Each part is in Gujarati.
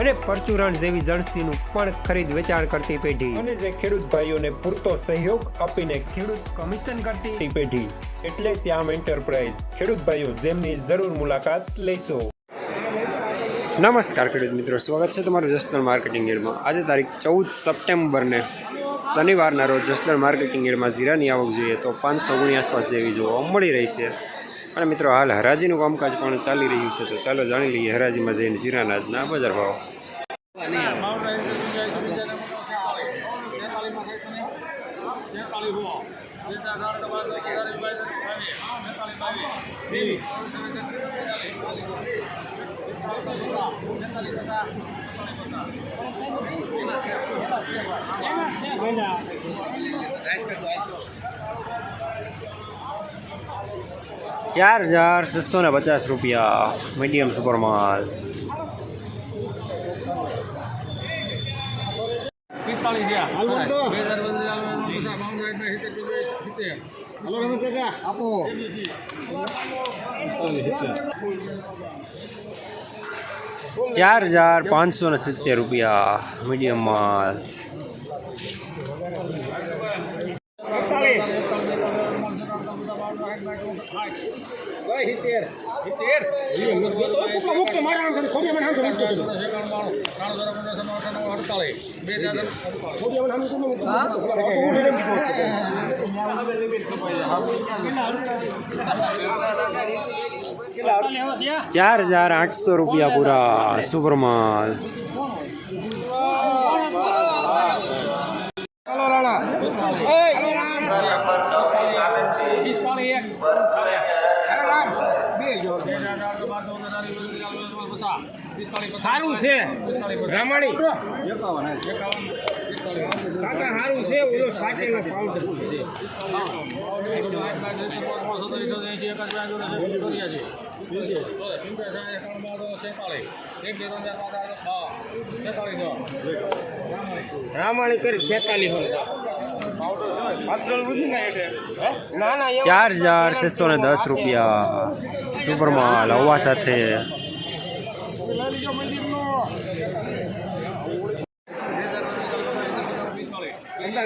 અને પરચુરણ જેવી જણસીનું પણ ખરીદ વેચાણ કરતી પેઢી. અને જે ખેડૂત ભાઈઓને પૂરતો સહયોગ આપીને ખેડૂત કમિશન કરતી પેઢી. એટલે શ્યામ એન્ટરપ્રાઇઝ. ખેડૂત ભાઈઓ જેમની જરૂર મુલાકાત લેશો. નમસ્કાર ખેડૂત મિત્રો સ્વાગત છે તમારું જસદણ માર્કેટિંગ યાર્ડમાં આજે તારીખ ચૌદ સપ્ટેમ્બરને શનિવારના રોજ જસદણ માર્કેટિંગ યાર્ડમાં જીરાની આવક જોઈએ તો પાંચસો ગુણી આસપાસ જેવી જોવા મળી રહી છે. અને મિત્રો હાલ હરાજીનું કામકાજ પણ ચાલી રહ્યું છે, તો ચાલો જાણી લઈએ હરાજીમાં જઈને જીરાના આજના બજાર ભાવ. ચાર હજાર છસો ને પચાસ રૂપિયા મીડિયમ સુપર માલ પિસ્તાળીસ ગયા હાલો તો. બે હજાર વધુ ચાલુ હોય તો બધા ભાવ જાય એટલે સિત્તેર સિત્તેર. હલો રમેશ કાકા આપો ચાર હજાર પાંચસો ને સિત્તેર રૂપિયા મીડિયમ માલ બે ચાર હજાર આઠસો રૂપિયા પૂરા સુપર સારું છે. રમણી કાકા સારું છે. ઓલો સાચેલો છે. રામાણી કરી છેતાલીસ ચાર હજાર છસો ને દસ રૂપિયા. સુપર માલ હવા સાથે.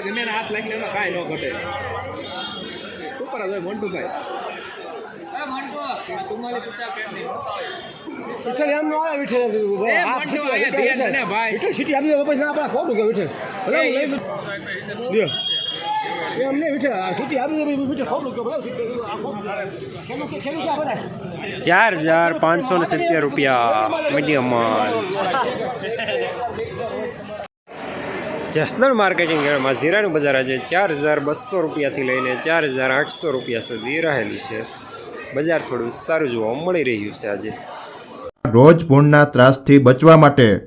ગમે એને હાથ લાગીને એમાં કાંઈ ન ઘટે ઉપર જ હોય મોન્ટુભાઈ વિઠ્ઠલ. એમ નો આવે વિઠ્ઠલ ચાર હજાર પાંચસો ને સિત્તેર રૂપિયા મીડિયમ જસદણ માર્કેટિંગ યાર્ડમાં જીરાનું બજાર આજે ચાર હજાર બસો રૂપિયાથી લઈને ચાર હજાર આઠસો રૂપિયા સુધી રહેલું છે. બજાર થોડું સારું જોવા મળી રહ્યું છે આજે. રોજ પૂર્ણના ત્રાસથી બચવા માટે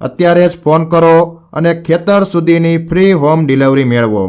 અત્યારે જ ફોન કરો અને ખેતર સુધીની ફ્રી હોમ ડિલિવરી મેળવો.